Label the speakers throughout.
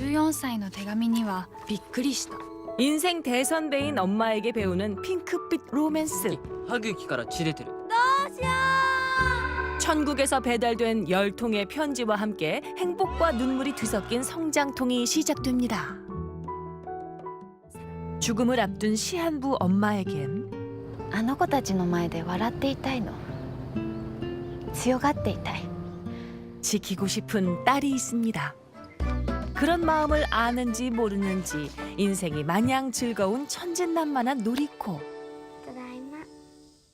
Speaker 1: 14歳の手紙にはびっくりした
Speaker 2: 인생 대선배인 엄마에게 배우는 핑크빛 로맨스.
Speaker 3: 歯茎から血出てる
Speaker 2: 천국에서 배달된 열 통의 편지와 함께 행복과 눈물이 뒤섞인 성장통이 시작됩니다. 죽음을 앞둔 시한부 엄마에겐
Speaker 1: あの子たちの前で笑っていたいの強がっていたい
Speaker 2: 지키고 싶은 딸이 있습니다. 그런 마음을 아는지 모르는지 인생이 마냥 즐거운 천진난만한 놀이코.
Speaker 4: ただいま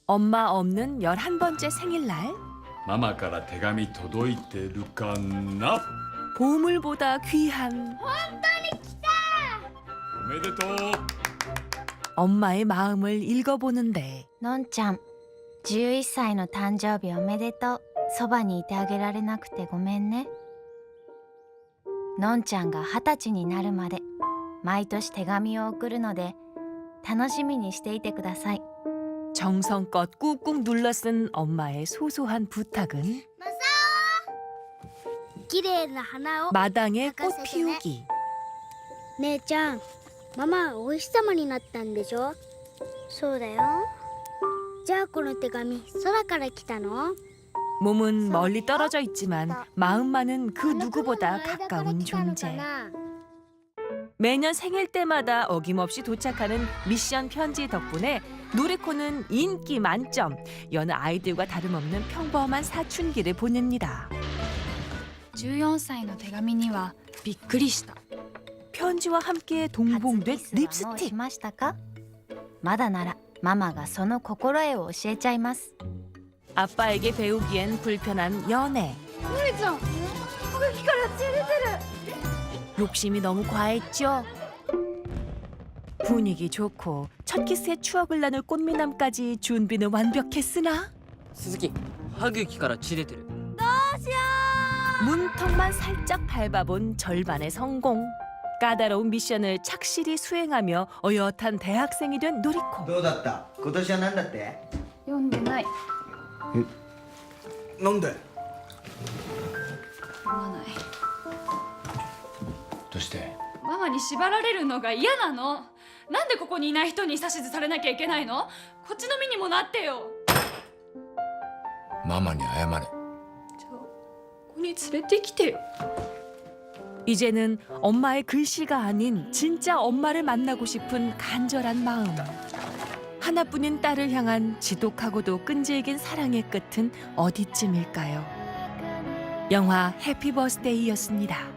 Speaker 2: 엄마 없는 11번째 생일날
Speaker 5: ママから手紙届いてるかな
Speaker 2: 보물보다 귀한
Speaker 5: おめでとう
Speaker 2: 엄마의 마음을 읽어보는데
Speaker 1: のんちゃん11歳の誕生日おめでとうそばにいてあげられなくてごめんね のんちゃんが二十歳になるまで毎年手紙を送るので楽しみにしていてください
Speaker 2: 정성껏 꾹꾹 눌러 쓴 엄마의 소소한 부탁은
Speaker 4: 綺麗な花を
Speaker 2: 마당에 꽃 피우기.
Speaker 4: 姉ちゃんママはお日様になったんでしょそうだよじゃあこの手紙空から来たの
Speaker 2: 몸은 멀리 떨어져 있지만 마음만은 그 누구보다
Speaker 4: あの雲の間から
Speaker 2: 가까운
Speaker 4: 来たのか
Speaker 2: 존재.
Speaker 4: な
Speaker 2: 매년 생일 때마다 어김없이 도착하는 미션 편지 덕분에 노래코는 인기 만점. 여느 아이들과 다름없는 평범한 사춘기를 보냅니다.
Speaker 1: 14歳の手紙にはびっくりした
Speaker 2: 편지와 함께 동봉된
Speaker 1: 初キスはもうし
Speaker 2: 립스틱.
Speaker 1: ましたかまだならママがその心得を教えちゃいます
Speaker 2: 아빠에게 배우기엔 불편한 연애.
Speaker 4: 姉ちゃん歯茎から血出てる
Speaker 2: 욕심이 너무 과했죠. 분위기 좋고 첫 키스의 추억을 나눌 꽃미남까지 준비는 완벽했으나
Speaker 3: 鈴木歯茎から血出てる
Speaker 2: 문턱만 살짝 밟아본 절반의 성공. 까다로운 미션을 착실히 수행하며 어엿한 대학생이 된 노리코.
Speaker 6: どうだった今年は何だって
Speaker 1: 読んでない
Speaker 6: なんで
Speaker 1: 読まない
Speaker 5: どうして
Speaker 7: ママに縛られるのが嫌なのなんでここにいない人に指図されなきゃいけないのこっちの身にもなってよ
Speaker 5: ママに謝れ
Speaker 7: じゃあここに連れてきてよ
Speaker 2: 이제는 엄마의 글씨가 아닌 진짜 엄마를 만나고 싶은 간절한 마음. 하나뿐인 딸을 향한 지독하고도 끈질긴 사랑의 끝은 어디쯤일까요? 영화 해피 버스데이였습니다.